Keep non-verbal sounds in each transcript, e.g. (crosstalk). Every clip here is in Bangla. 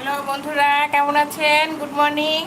হ্যালো বন্ধুরা কেমন আছেন? গুড মর্নিং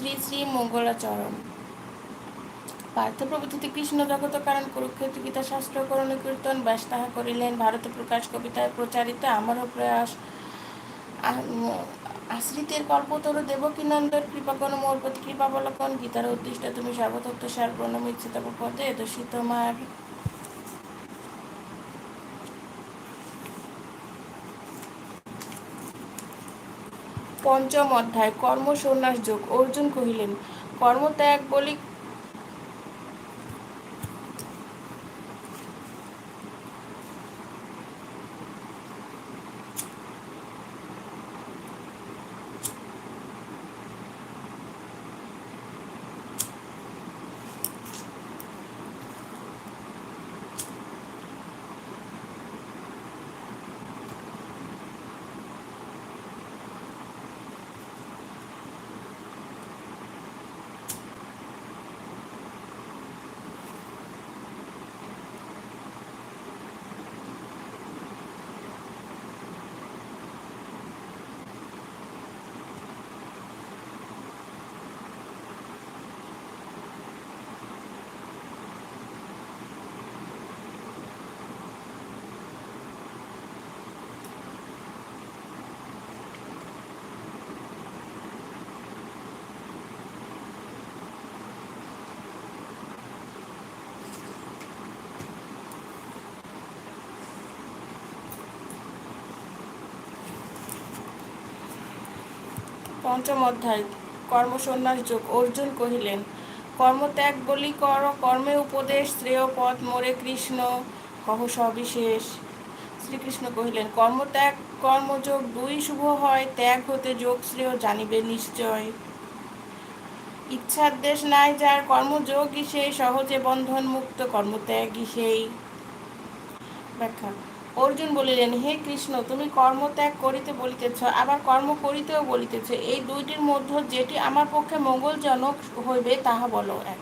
শ্রী শ্রী মঙ্গলাচরণ পার্থপ্রভৃতিতে কৃষ্ণ জগত কারণ কুরুক্ষেত্র গীতা শাস্ত্র করণ কীর্তন ব্যাস তাহা করিলেন। ভারত প্রকাশ কবিতায় প্রচারিত আমারও প্রয়াস। আশ্রিতের কল্পতর দেবকীনন্দর কৃপাকণ মোর প্রতি কৃপাবলকন গীতার উদ্দিষ্ট তুমি সর্বতত্ত্ব সার প্রণমিত তব পদে দোষী তোমার পঞ্চম অধ্যায় কর্ম সন্ন্যাস যোগ। অর্জুন কহিলেন কর্মত্যাগ বলি পঞ্চম অধ্যায়, কর্মসন্ন্যাস যোগ। অর্জুন কহিলেন, কর্মত্যাগ বলি কর, কর্মে উপদেশ, শ্রেয় পথ, মোরে কৃষ্ণ কহ সবিশেষ। শ্রীকৃষ্ণ কহিলেন, কর্মত্যাগ, কর্মযোগ দুই শুভ হয়, ত্যাগ হতে যোগ, শ্রেয় জানিবে নিশ্চয়। ইচ্ছার দেশ নাই যার, কর্মযোগই সেই, সহজে বন্ধন মুক্ত কর্মত্যাগই সেই। ব্যাখ্যা। অর্জুন বলিলেন, হে কৃষ্ণ, তুমি কর্মত্যাগ করিতে বলিতেছ, আবার কর্ম করিতেও বলিতেছ। এই দুইটির মধ্যে যেটি আমার পক্ষে মঙ্গলজনক হইবে, তাহা বলো এক।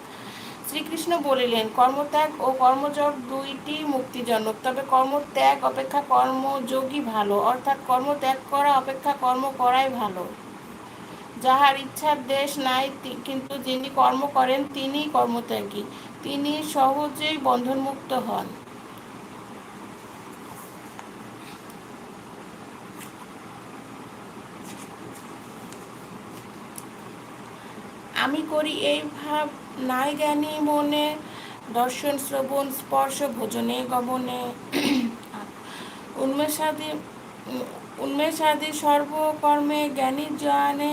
শ্রীকৃষ্ণ বলিলেন, কর্মত্যাগ ও কর্মযোগ দুইটি মুক্তিজনক, তবে কর্মত্যাগ অপেক্ষা কর্মযোগই ভালো, অর্থাৎ কর্মত্যাগ করা অপেক্ষা কর্ম করাই ভালো। যাহার ইচ্ছার দেশ নাই কিন্তু যিনি কর্ম করেন, তিনিই কর্মত্যাগী। তিনি সহজেই বন্ধনমুক্ত হন। আমি করি এই ভাব, নাই জ্ঞানী মনে, দর্শন, শ্রবণ, স্পর্শ, ভোজনে, গমনে। উন্মেষাদি উন্মেষাদি সর্বকর্মে জ্ঞানী জানে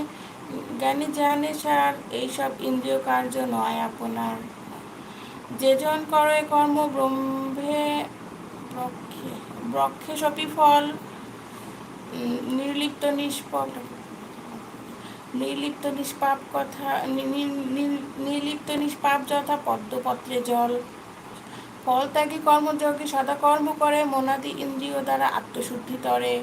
জ্ঞানী জানে সার এইসব ইন্দ্রিয় কার্য নয় আপনার। যেজন করে কর্ম ব্রহ্মে, ব্রক্ষে ব্রক্ষে সপি ফল নির্লিপ্ত নিষ্পল নির্লিপ্ত নিষ্পাপ কথা নির্লিপ্ত নিষ্পাপ যথা পদ্মপত্রে জল। ফল ত্যাগী কর্মযোগী সদা কর্ম করে, মনাদি ইন্দ্রিয় দ্বারা আত্মশুদ্ধি তরে।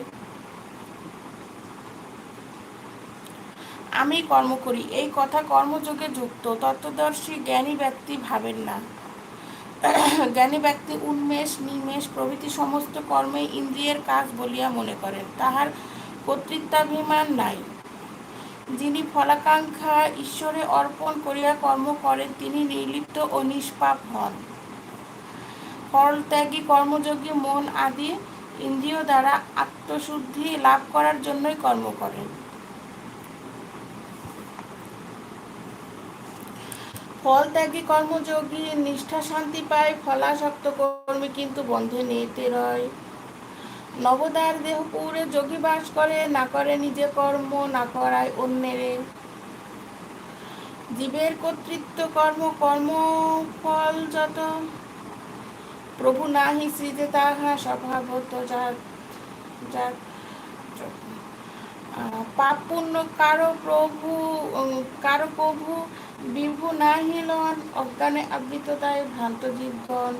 আমি কর্ম করি, এই কথা কর্মযোগে যুক্ত, তত্ত্বদর্শী জ্ঞানী ব্যক্তি ভাবেন না। (clears throat) জ্ঞানী ব্যক্তি উন্মেষ, নিমেষ প্রভৃতি সমস্ত কর্মে ইন্দ্রিয়ের কাজ বলিয়া মনে করেন। তাহার কর্তৃত্বাভিমান নাই। যিনি ফলাকাঙ্ক্ষা ঈশ্বরে অর্পণ করিয়া কর্ম করেন, তিনি নির্লিপ্ত ও নিষ্পাপ হন। ফলত্যাগী কর্মযোগী, মন আদি ইন্দ্রিয় দ্বারা আত্মশুদ্ধি লাভ করার জন্যই কর্ম করেন। ফল ত্যাগী কর্মযোগী নিষ্ঠা শান্তি পায় ফলাসক্ত কর্মী কিন্তু বন্ধে নিতে রয়। নবদার দেহ পুরে যোগী বাস করে, না করে নিজে কর্ম, না করায় অন্যেরে। জীবের কর্তৃত্ব, কর্ম কর্ম, ফল যত। প্রভু নাহি সৃজে তাহা স্বভাবত যার যার পাপ পুণ্য কারও প্রভু কারও প্রভু বিভু নাহিলন অজ্ঞানে আবৃততায় ভ্রান্ত জীবগণ।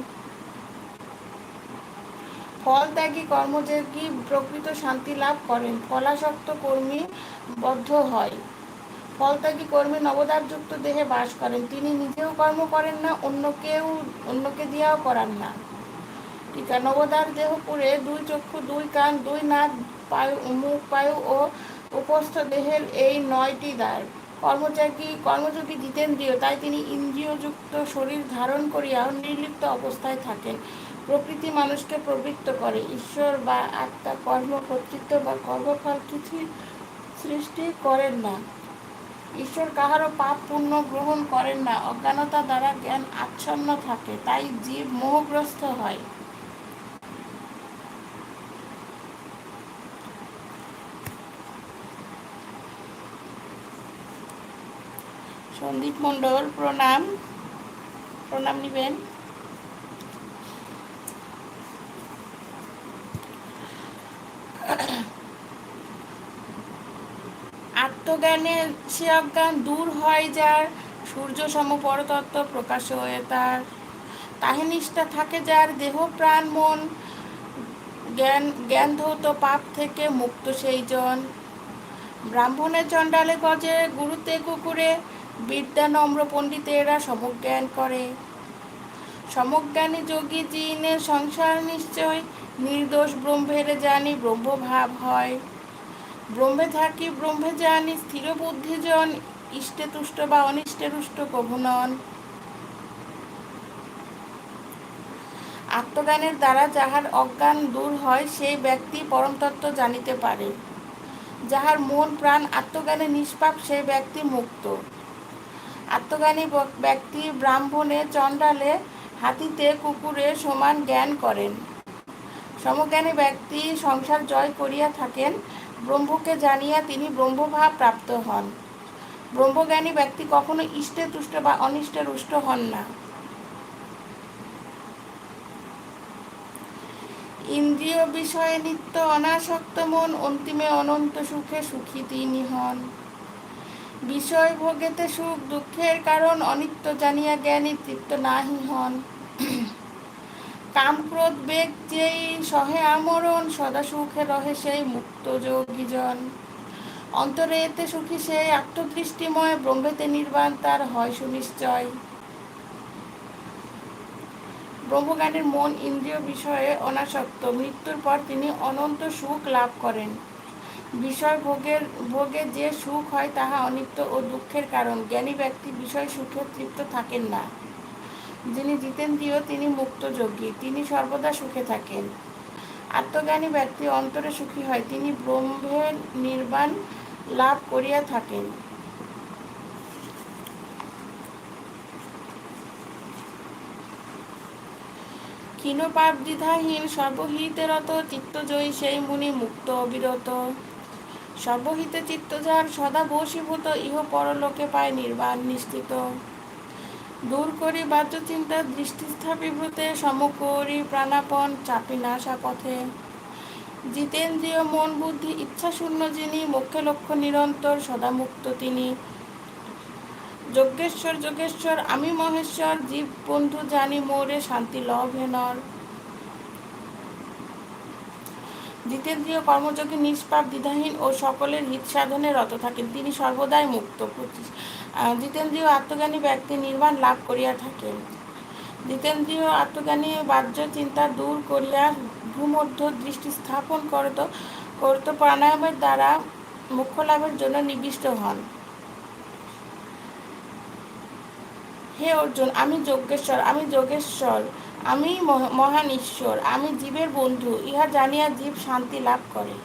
ফল ত্যাগী কর্মযোগী প্রকৃত শান্তি লাভ করেন? ফলাসক্ত কর্মী বদ্ধ হয়। ফলত্যাগী কর্মী নবদারযুক্ত দেহে বাস করেন। তিনি নিজেও কর্ম করেন না, অন্য কেউ, অন্যকে দিয়াও করান না। টিকা নবদার দেহ পুরে দুই চক্ষু, দুই কান, দুই নাক, পায়ু, মুখ, পায়ু ও উপস্থ দেহের এই নয়টি দ্বার। কর্মচারী কর্মযোগী জিতেন্দ্রীয়, তাই তিনি ইন্দ্রিয়যুক্ত শরীর ধারণ করিয়া নির্লিপ্ত অবস্থায় থাকেন। প্রকৃতি মানুষকে প্রবৃত্ত করে। ঈশ্বর বা আত্মা, কর্ম, কর্তৃত্ব বা কর্মফল কিছুই সৃষ্টি করেন না। ঈশ্বর কাহারও পাপ পুণ্য গ্রহণ করেন না। অজ্ঞানতা দ্বারা জ্ঞান আচ্ছন্ন থাকে, তাই জীব মোহগ্রস্ত হয়। সন্দীপ মণ্ডল, প্রণাম। প্রণাম নিবেন। আত্মজ্ঞানে সে অজ্ঞান দূর হয় যার সূর্য সম পরতত্ত্ব প্রকাশ হয়ে তার তাহে নিষ্ঠা থাকে যার দেহ, প্রাণ, মন, জ্ঞান জ্ঞান ধৌত পাপ থেকে মুক্ত সেই জন ব্রাহ্মণের চণ্ডালে গজে, গুরুতে কুকুরে বিদ্যা নম্র পণ্ডিতেরা সমজ্ঞান করে। সমজ্ঞানী যোগী জিনের সংসার নিশ্চয়, নির্দোষ ব্রহ্মের জানি ব্রহ্মভাব হয়। ব্রহ্মে থাকি, ব্রহ্মে জানি স্থির বুদ্ধিজন, ইষ্টে তুষ্ট বা অনিষ্টে রুষ্ট কভু নন। আত্মজ্ঞানের দ্বারা যাহার অজ্ঞান দূর হয়, সেই ব্যক্তি পরমতত্ত্ব জানিতে পারে। যাহার মন, প্রাণ আত্মজ্ঞানে নিষ্পাপ, সেই ব্যক্তি মুক্ত। আত্মজ্ঞানী ব্যক্তি ব্রাহ্মণে চণ্ডালে হাতিতে কুকুরে সমান জ্ঞান করেন। সমজ্ঞানী ব্যক্তি সংসার জয় করিয়া থাকেন, ব্রহ্মকে জানিয়া তিনি ব্রহ্মভাব প্রাপ্ত হন। ব্রহ্মজ্ঞানী ব্যক্তি কখনো ইষ্টে তুষ্ট বা অনিষ্টে রুষ্ট হন না। ইন্দ্রিয় বিষয়ে নিত্য অনাসক্ত মন অন্তিমে অনন্ত সুখে সুখী তিনি হন। বিষয় ভোগেতে সুখ দুঃখের কারণ অনিত্য জানিয়া জ্ঞানী তৃপ্ত নাহি হন। কামক্রোধ বেগ যেই সহে আমরণ, সদা সুখে রহে সেই মুক্ত যোগীজন। অন্তরে এতে সুখী সেই আত্মদৃষ্টিময়, ব্রহ্মেতে নির্বাণ, তার হয় সুনিশ্চয়। ব্রহ্মজ্ঞানের মন ইন্দ্রিয় বিষয়ে অনাসক্ত। মৃত্যুর পর তিনি অনন্ত সুখ লাভ করেন। বিষয় ভোগের, ভোগে যে সুখ হয়, তাহা অনিত্য ও দুঃখের কারণ। জ্ঞানী ব্যক্তি বিষয় সুখে তৃপ্ত থাকেন না। যিনি জিতেন্দ্রীয় তিনি মুক্তযোগী। তিনি সর্বদা সুখে থাকেন। আত্মজ্ঞানী ব্যক্তি অন্তরে সুখী হয়। তিনি ব্রহ্মের নির্বাণ লাভ করিয়া থাকেন। ক্ষীণপাপ দ্বিধাহীন সর্বহিতেরত চিত্তজয়ী সেই মুনি মুক্ত অবিরত। সর্বহিতে চিত্তজার সদা বসীভূত ইহ পরলোকে পায় নির্বাণ নিশ্চিত। দূর করি বাহ্য চিন্তা দৃষ্টি স্থাপিভূতে সমকরি প্রাণাপন চাপি নাশা পথে। জিতেন্দ্রীয় মন বুদ্ধি, ইচ্ছা শূন্য যিনি মুখ্য লক্ষ্য নিরন্তর, সদা মুক্ত তিনি। যজ্ঞেশ্বর, যোগেশ্বর, আমি মহেশ্বর, জীব বন্ধু জানি মোরে, শান্তি লভেনর জিতেন্দ্রীয় কর্মযোগী, নিষ্পাপ, দ্বিধাহীন ও সকলের হিত সাধনে রত থাকেন। তিনি সর্বদাই মুক্ত জিতেন্দ্রীয় আত্মজ্ঞানী ব্যক্তি নির্মাণ লাভ করিয়া থাকেন। জিতেন্দ্রীয় আত্মজ্ঞানী বাহ্য চিন্তা দূর করিয়া ভূমধ্য দৃষ্টি স্থাপন করত করত প্রাণায়ামের দ্বারা মুখ্য লাভের জন্য নিবিষ্ট হন। হে অর্জুন, আমি যজ্ঞেশ্বর আমি যোগেশ্বর, আমি মহান ঈশ্বর, আমি জীবের বন্ধু, ইহা জানিয়া জীব শান্তি লাভ করে।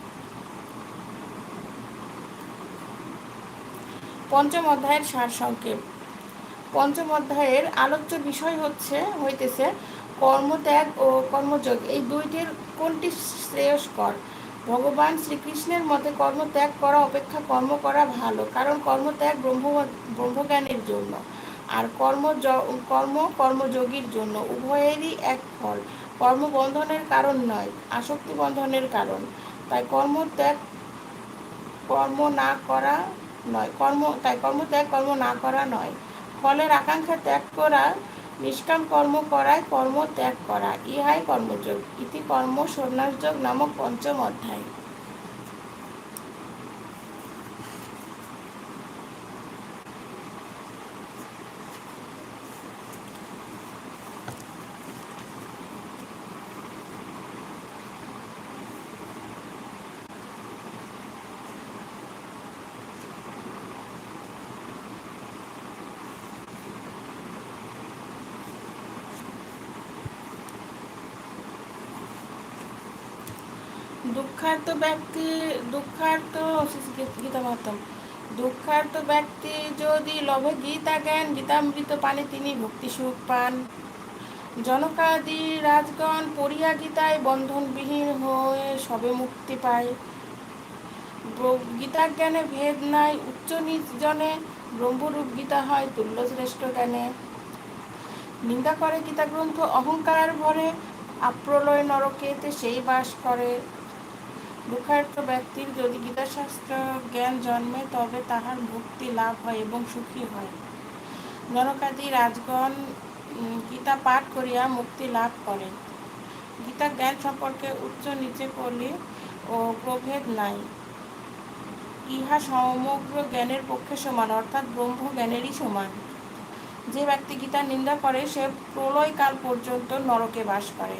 পঞ্চম অধ্যায়ের সার সংক্ষেপ। পঞ্চম অধ্যায়ের আলোচ্য বিষয় হচ্ছে, হইতেছে কর্মত্যাগ ও কর্মযোগ। এই দুইটির কোনটি শ্রেয়স্কর? ভগবান শ্রীকৃষ্ণের মতে কর্মত্যাগ করা, অপেক্ষা কর্ম করা ভালো, কারণ কর্মত্যাগ ব্রহ্ম, ব্রহ্মজ্ঞানের জন্য, আর কর্ম কর্ম কর্মযোগীর জন্য। উভয়েরই এক ফল, কর্মবন্ধনের কারণ নয় আসক্তি বন্ধনের কারণ। তাই কর্মত্যাগ, কর্ম না করা নয়। কর্ম, তাই কর্ম ত্যাগ, কর্ম না করা নয়। ফলের আকাঙ্ক্ষা ত্যাগ করা, নিষ্কাম কর্ম করায় কর্ম ত্যাগ করা। ইহাই কর্মযোগ। ইতি কর্ম সন্ন্যাসযোগ নামক পঞ্চম অধ্যায়। দুঃখার্ত ব্যক্তি, দুঃখার্ত গীতা মাতম। দুঃখার্ত ব্যক্তি যদি লভে গীতা জ্ঞান, গীতামৃত পানে তিনি ভক্তি সুখ পান। জনকাদি রাজগণ পড়িয়া গীতায় বন্ধনবিহীন হয়ে সবে মুক্তি পায়। গীতা জ্ঞানে ভেদ নাই, উচ্চ নিচ জনে ব্রহ্মরূপ গীতা হয় তুল্য শ্রেষ্ঠ জ্ঞানে। নিন্দা করে গীতা গ্রন্থ অহংকার ভরে, আপ্রলয় নরকেতে সেই বাস করে। দুঃখার্থ ব্যক্তির যদি গীতাশাস্ত্র জ্ঞান জন্মে, তবে তাহার মুক্তি লাভ হয় এবং সুখী হয়। জনকাদি রাজগণ গীতা পাঠ করিয়া মুক্তি লাভ করেন। গীতা জ্ঞান সম্পর্কে উচ্চ নিচে করলে ও প্রভেদ নাই। ইহা সমগ্র জ্ঞানের পক্ষে সমান, অর্থাৎ ব্রহ্ম জ্ঞানেরই সমান। যে ব্যক্তি গীতা নিন্দা করে, সে প্রলয়কাল পর্যন্ত নরকে বাস করে।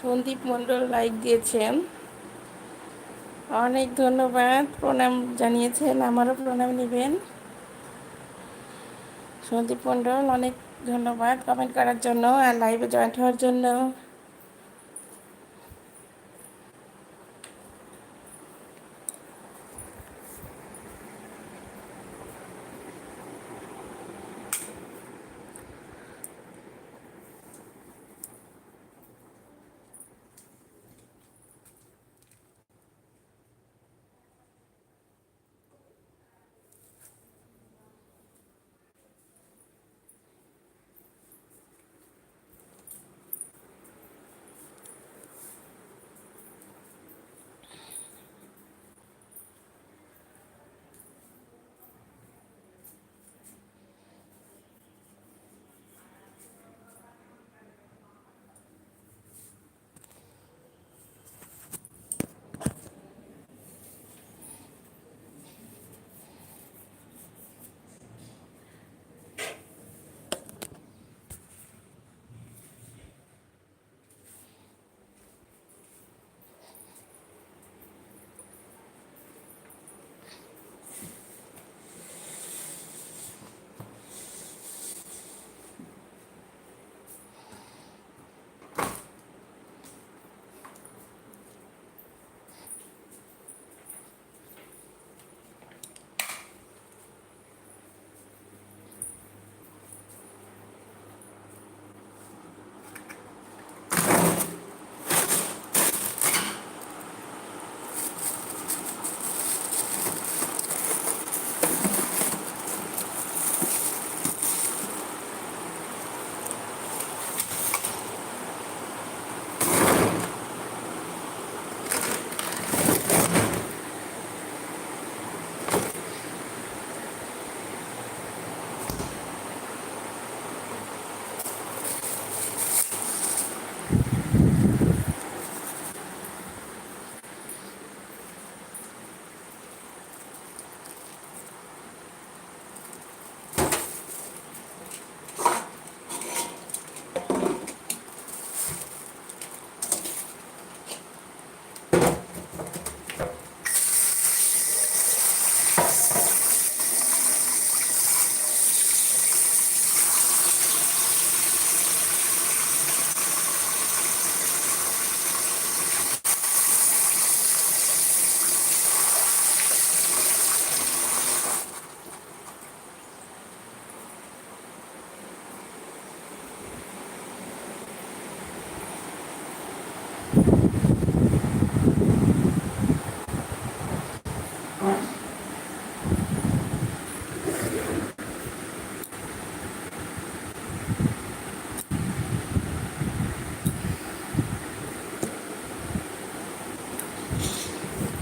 সন্দীপ মণ্ডল লাইক দিয়েছেন। অনেক ধন্যবাদ। প্রণাম জানিয়েছেন, আমারও প্রণাম নেবেন। সন্দীপ মণ্ডল, অনেক ধন্যবাদ কমেন্ট করার জন্য আর লাইভে জয়েন্ট হওয়ার জন্য।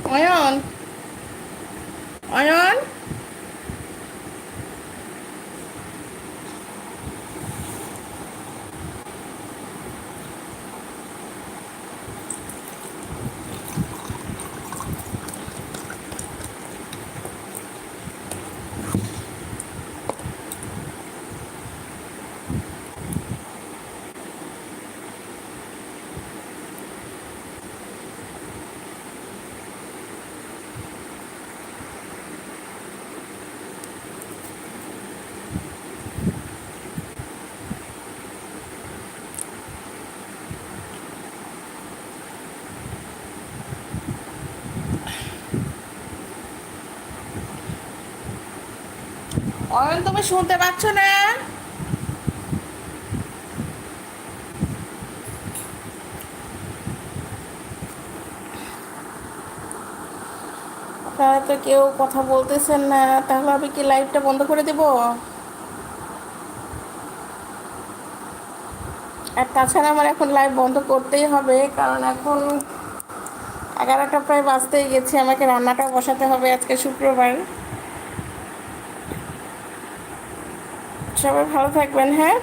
অয়ন অয়ন অয়ন তুমি শুনতে পাচ্ছ না? আপনারা তো কেউ কথা বলতেছেন না, তাহলে আমি কি লাইভটা বন্ধ করে দেব? আর তাছাড়া আমার এখন লাইভ বন্ধ করতেই হবে, কারণ এখন এগারোটা প্রায় বাজতেই গেছে, আমাকে রান্নাটা বসাতে হবে আজকে শুক্রবার। সবাই ভালো থাকবেন হ্যাঁ?